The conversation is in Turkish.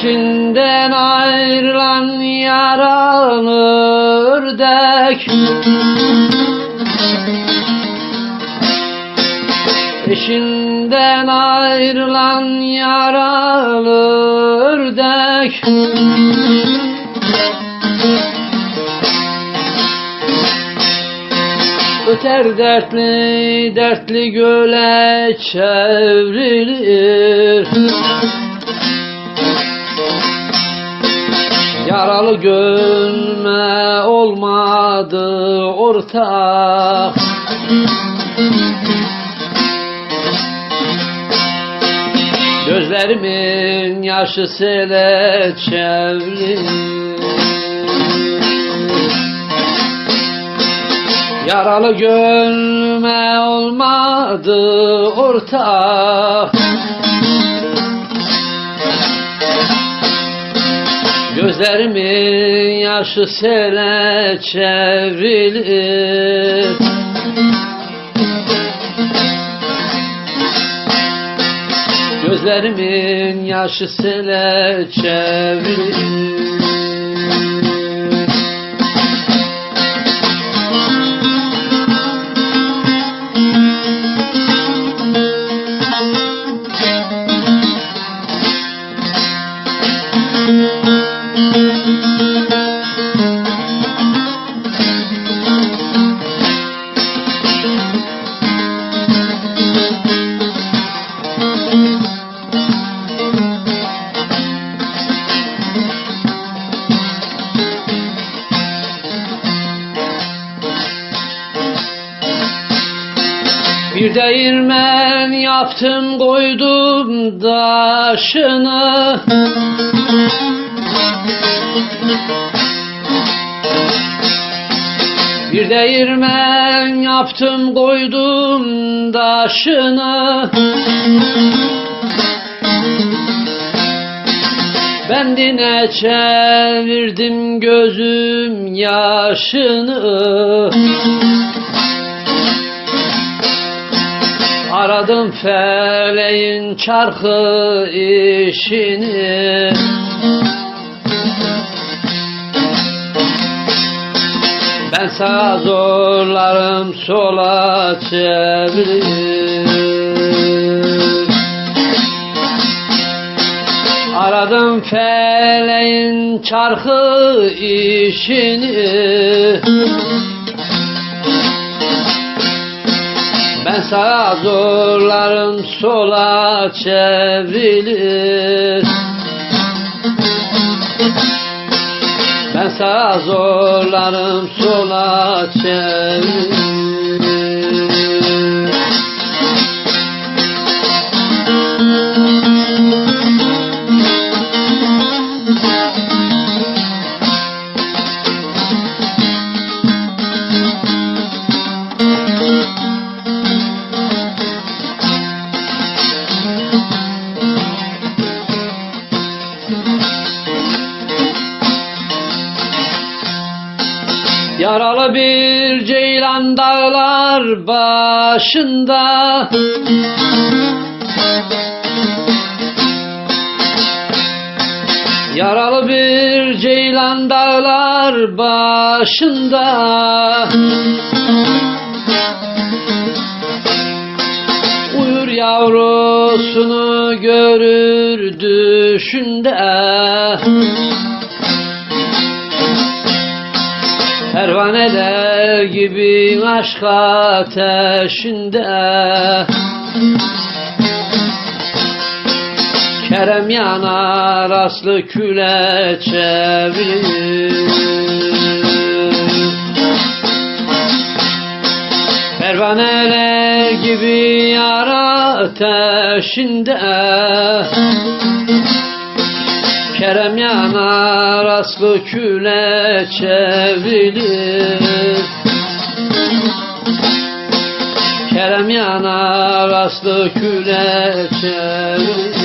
Eşinden ayrılan yaralı ördek. Eşinden ayrılan yaralı ördek. Öter dertli dertli göle çevrilir Yaralı gönlüme olmadı ortak Gözlerimin yaşı sele çevrilir Yaralı gönlüme olmadı ortak Gözlerimin yaşı sele çevrilir. Gözlerimin yaşı sele çevrilir Bir değirmen yaptım koydum daşını Bir değirmen yaptım koydum daşını Bendine çevirdim gözüm yaşını Aradım feleğin çarkı işini. Ben sağa zorlarım sola çevirir Aradım feleğin çarkı işini Ben sağa zorlarım sola çevrilir. Ben sağa zorlarım sola çevrilir Yaralı bir ceylan dağlar başında. Yaralı bir ceylan dağlar başında. Uyur yavrusunu görür düşünde Pervaneler gibi aşk ateşinde. Kerem yanar aslı küle çevirir Pervaneler gibi yar ateşinde Kerem yanar aslı küle çevrilir. Kerem yanar aslı küle çevrilir